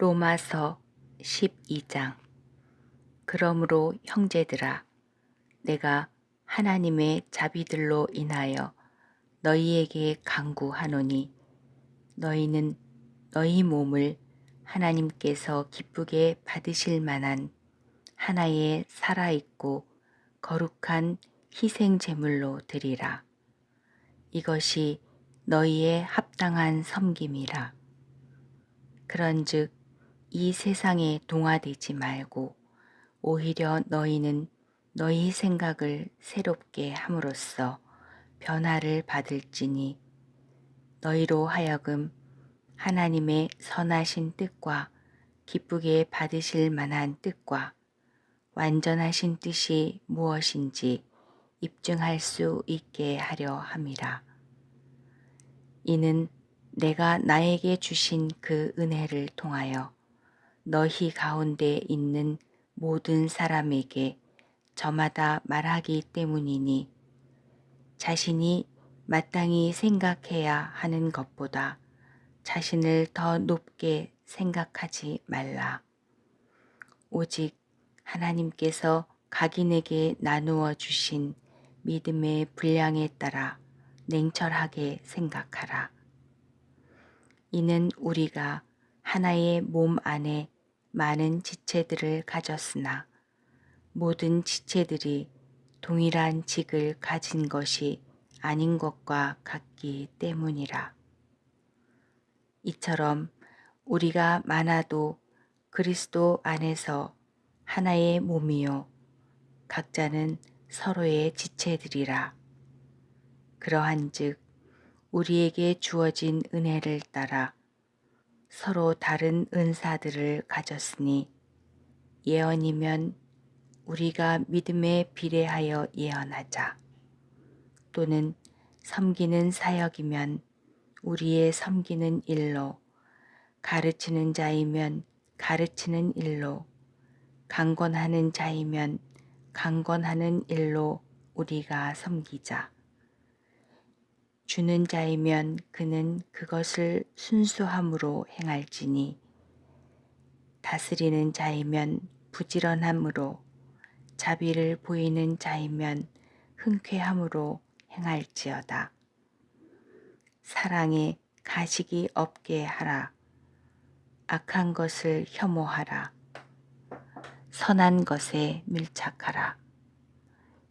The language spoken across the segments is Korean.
로마서 12장 그러므로 형제들아 내가 하나님의 자비들로 인하여 너희에게 강구하노니 너희는 너희 몸을 하나님께서 기쁘게 받으실 만한 하나의 살아있고 거룩한 희생 제물로 드리라. 이것이 너희의 합당한 섬김이라. 그런즉 이 세상에 동화되지 말고 오히려 너희는 너희 생각을 새롭게 함으로써 변화를 받을지니 너희로 하여금 하나님의 선하신 뜻과 기쁘게 받으실 만한 뜻과 완전하신 뜻이 무엇인지 입증할 수 있게 하려 함이라. 이는 내가 나에게 주신 그 은혜를 통하여 너희 가운데 있는 모든 사람에게 저마다 말하기 때문이니 자신이 마땅히 생각해야 하는 것보다 자신을 더 높게 생각하지 말라. 오직 하나님께서 각인에게 나누어 주신 믿음의 분량에 따라 냉철하게 생각하라. 이는 우리가 하나의 몸 안에 많은 지체들을 가졌으나 모든 지체들이 동일한 직을 가진 것이 아닌 것과 같기 때문이라. 이처럼 우리가 많아도 그리스도 안에서 하나의 몸이요. 각자는 서로의 지체들이라. 그러한 즉, 우리에게 주어진 은혜를 따라 서로 다른 은사들을 가졌으니 예언이면 우리가 믿음에 비례하여 예언하자. 또는 섬기는 사역이면 우리의 섬기는 일로 가르치는 자이면 가르치는 일로 강권하는 자이면 강권하는 일로 우리가 섬기자. 주는 자이면 그는 그것을 순수함으로 행할지니 다스리는 자이면 부지런함으로 자비를 보이는 자이면 흔쾌함으로 행할지어다. 사랑에 가식이 없게 하라. 악한 것을 혐오하라. 선한 것에 밀착하라.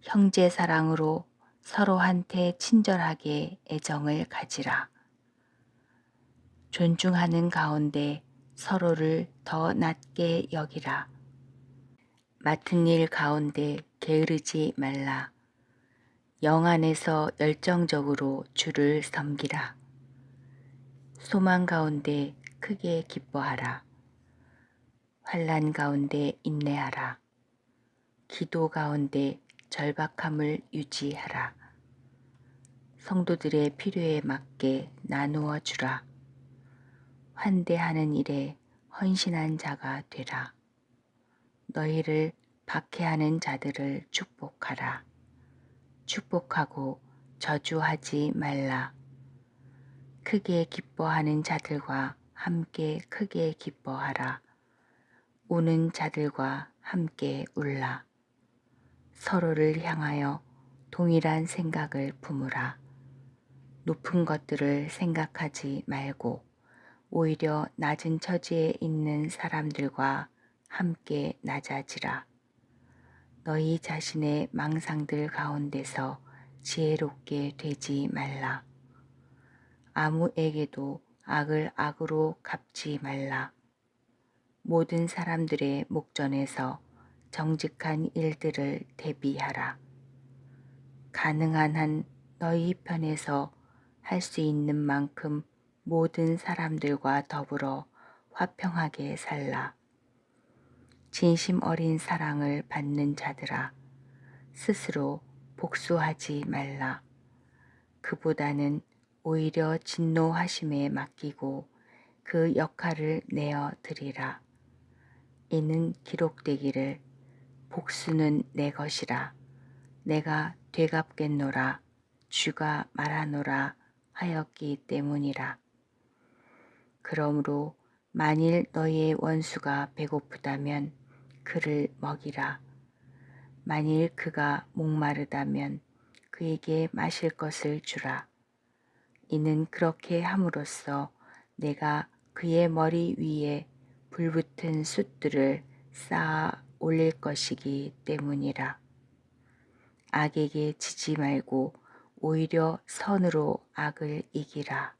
형제 사랑으로 서로한테 친절하게 애정을 가지라. 존중하는 가운데 서로를 더 낮게 여기라. 맡은 일 가운데 게으르지 말라. 영 안에서 열정적으로 주를 섬기라. 소망 가운데 크게 기뻐하라. 환란 가운데 인내하라. 기도 가운데 절박함을 유지하라. 성도들의 필요에 맞게 나누어 주라. 환대하는 일에 헌신한 자가 되라. 너희를 박해하는 자들을 축복하라. 축복하고 저주하지 말라. 크게 기뻐하는 자들과 함께 크게 기뻐하라. 우는 자들과 함께 울라. 서로를 향하여 동일한 생각을 품으라. 높은 것들을 생각하지 말고 오히려 낮은 처지에 있는 사람들과 함께 낮아지라. 너희 자신의 망상들 가운데서 지혜롭게 되지 말라. 아무에게도 악을 악으로 갚지 말라. 모든 사람들의 목전에서 정직한 일들을 대비하라. 가능한 한 너희 편에서 할 수 있는 만큼 모든 사람들과 더불어 화평하게 살라. 진심 어린 사랑을 받는 자들아, 스스로 복수하지 말라. 그보다는 오히려 진노하심에 맡기고 그 역할을 내어 드리라. 이는 기록되기를 복수는 내 것이라. 내가 되갚겠노라. 주가 말하노라 하였기 때문이라. 그러므로 만일 너의 원수가 배고프다면 그를 먹이라. 만일 그가 목마르다면 그에게 마실 것을 주라. 이는 그렇게 함으로써 내가 그의 머리 위에 불붙은 숯들을 쌓아 올릴 것이기 때문이라. 악에게 지지 말고 오히려 선으로 악을 이기라.